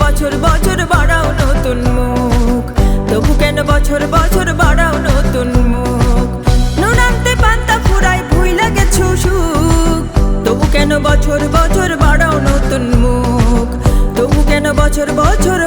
বছর বছর বাড়াও নতুন মুখ। তবু কেন বছর বছর বাড়াও নতুন মুখ? নুনান্তে পান্তা ফুরাই ভুই লাগে সুখ। তবু কেন বছর বছর বাড়াও নতুন মুখ? তবু কেন বছর বছর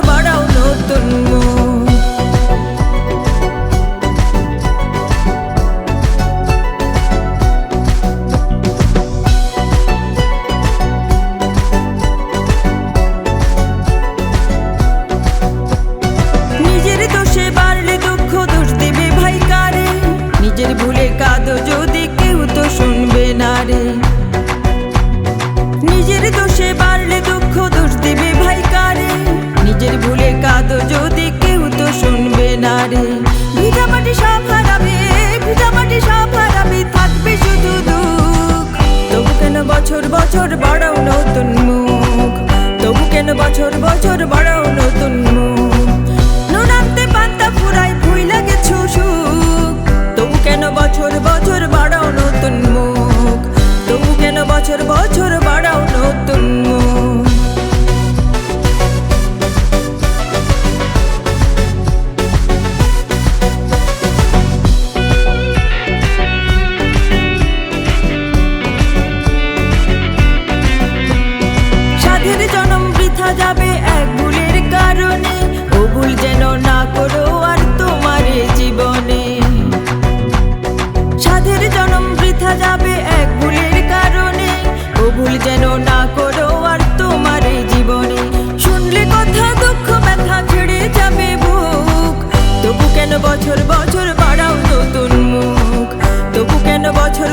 বছর বাড়াও নতুন মুখ। তবু কেন বছর বছর বাড়াও নতুন মুখ? কেন বছর বছর বাড়াও নতুন মুখ? তবু কেন বছর বছর যেন না করো আর তোমার এই জীবনে। শুনলে কথা, দুঃখ, ব্যথা ছেড়ে যাবে বুক। তবু কেন বছর বছর বাড়াও নতুন মুখ? তবু কেন বছর